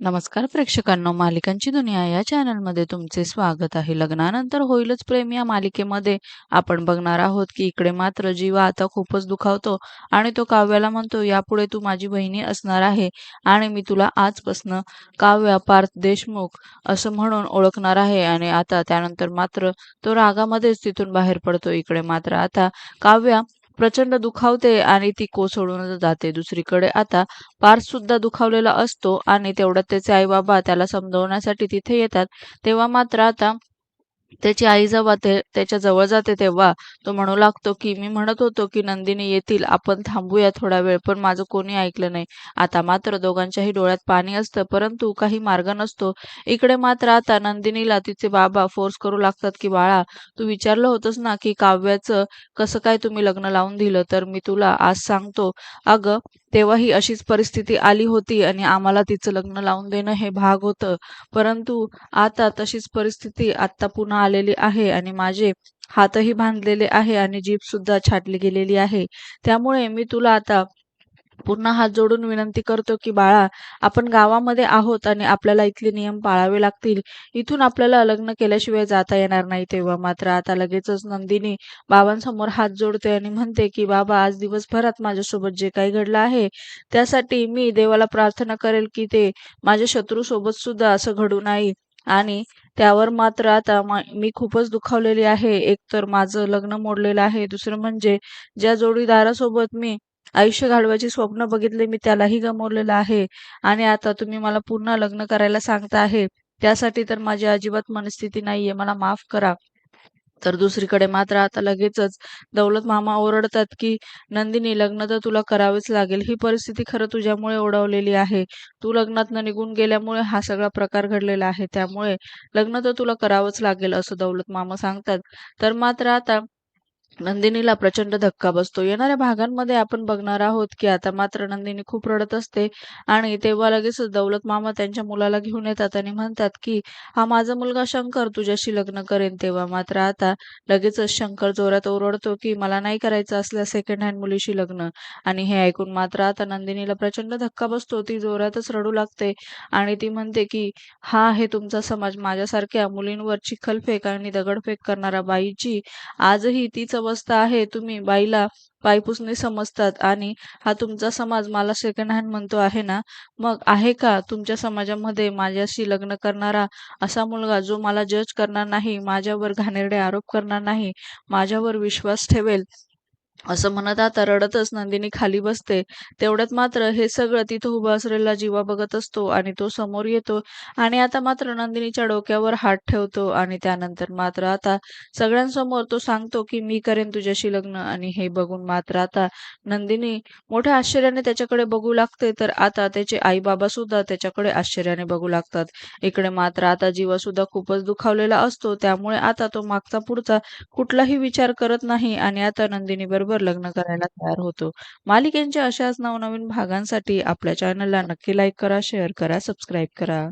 नमस्कार प्रेक्षकांनो मालिकांची दुनिया या चॅनलमध्ये तुमचे स्वागत आहे. लग्नानंतर होईलच प्रेम या मालिकेमध्ये. आपण बघणार आहोत की इकडे मात्र जीवा आता खूपच दुखावतो आणि तो काव्याला म्हणतो यापुढे तू माझी बहिणी असणार आहे आणि मी तुला आजपासनं काव्या पार्थ देशमुख असं म्हणून ओळखणार आहे. आणि आता त्यानंतर मात्र तो रागामध्येच तिथून बाहेर पडतो. इकडे मात्र आता काव्या प्रचंड दुखावते आणि ती कोसळूनच जाते. दुसरीकडे आता पार्थ सुद्धा दुखावलेला असतो आणि तेवढ्यात त्याचे आई बाबा त्याला समजवण्यासाठी तिथे येतात. तेव्हा मात्र आता त्याची आई जेव्हा ते त्याच्याजवळ जाते तेव्हा तो म्हणू लागतो की मी म्हणत होतो की नंदिनी येतील आपण थांबूया थोडा वेळ पण माझं कोणी ऐकलं नाही. आता मात्र दोघांच्याही डोळ्यात पाणी असतं परंतु काही मार्ग नसतो. इकडे मात्र आता नंदिनीला तिचे बाबा फोर्स करू लागतात की बाळा तू विचारलं होतंस ना की काव्याचं कसं काय तुम्ही लग्न लावून दिलं? तर मी तुला आज सांगतो. अगं तेव्हाही अशीच परिस्थिती आली होती आणि आम्हाला तिचं लग्न लावून देणं हे भाग होतं. परंतु आता तशीच परिस्थिती आत्ता पुन्हा आलेली आहे आणि माझे हातही बांधलेले आहे आणि जीभ सुद्धा छाटली गेलेली आहे. त्यामुळे मी तुला आता पुन्हा हात जोडून विनंती करतो की बाळा आपण गावामध्ये आहोत आणि आपल्याला इथले नियम पाळावे लागतील. इथून आपल्याला लग्न केल्याशिवाय जाता येणार नाही तेव्हा. मात्र आता लगेचच नंदिनी बाबांसमोर हात जोडते आणि म्हणते की बाबा आज दिवसभरात माझ्यासोबत जे काही घडलं आहे त्यासाठी मी देवाला प्रार्थना करेल की ते माझ्या शत्रू सोबत सुद्धा असं घडू नाही. आणि त्यावर मात्र आता मी खूपच दुखावलेली आहे. एक तर माझं लग्न मोडलेलं आहे. दुसरं म्हणजे ज्या जोडीदारासोबत मी आयुष्य घालवायची स्वप्न बघितले मी त्यालाही गमावलेलं आहे. आणि आता तुम्ही मला पुन्हा लग्न करायला सांगता आहे त्यासाठी तर माझी अजिबात मनस्थिती नाहीये मला माफ करा. तर दुसरीकडे मात्र आता लगेचच दौलत मामा ओरडतात की नंदिनी लग्न तर तुला करावेच लागेल. ही परिस्थिती खरं तुझ्यामुळे ओढवलेली आहे. तू लग्नातनं निघून गेल्यामुळे हा सगळा प्रकार घडलेला आहे. त्यामुळे लग्न तर तुला करावंच लागेल असं दौलत मामा सांगतात. तर मात्र आता नंदिनीला प्रचंड धक्का बसतो. येणाऱ्या भागांमध्ये आपण बघणार आहोत की आता मात्र नंदिनी खूप रडत असते आणि तेव्हा लगेचच दौलत मामा त्यांच्या मुलाला घेऊन येतात आणि म्हणतात की हा माझा मुलगा शंकर तुझ्याशी लग्न करेन. तेव्हा मात्र आता लगेचच शंकर जोरात ओरडतो की मला नाही करायचं असल्या सेकंड हँड मुलीशी लग्न. आणि हे ऐकून मात्र आता नंदिनीला प्रचंड धक्का बसतो. ती जोरातच रडू लागते आणि ती म्हणते की हा आहे तुमचा समाज. माझ्यासारख्या मुलींवर चिखलफेक आणि दगडफेक करणारा बाईची आजही तीच समजता आहे तुम्ही बाईला पायपुसणे समजतात आणि हा तुमचा समाज मला सेकंड हँड म्हणतो आहे ना? मग आहे का तुमच्या समाजामध्ये माझ्याशी लग्न करणारा असा मुलगा जो मला जज करणार नाही माझ्यावर घाणेरडे आरोप करणार नाही माझ्यावर विश्वास ठेवेल? असं म्हणत आता रडतच नंदिनी खाली बसते. तेवढ्यात मात्र हे सगळं तिथं उभा असलेला जीवा बघत असतो आणि तो समोर येतो आणि आता मात्र नंदिनीच्या डोक्यावर हात ठेवतो आणि त्यानंतर मात्र आता सगळ्यांसमोर तो सांगतो की मी करेन तुझ्याशी लग्न आणि हे बघून मात्र आता नंदिनी मोठ्या आश्चर्याने त्याच्याकडे बघू लागते. तर आता त्याचे आई बाबा सुद्धा त्याच्याकडे आश्चर्याने बघू लागतात. इकडे मात्र आता जीवा सुद्धा खूपच दुखावलेला असतो. त्यामुळे आता तो मागचा पुढचा कुठलाही विचार करत नाही आणि आता नंदिनी बरोबर बरोबर लग्न करायला तयार होतो. मालिकेंच्या अशाच नवनवीन भागांसाठी आपल्या चॅनलला नक्की लाईक करा शेअर करा सबस्क्राईब करा.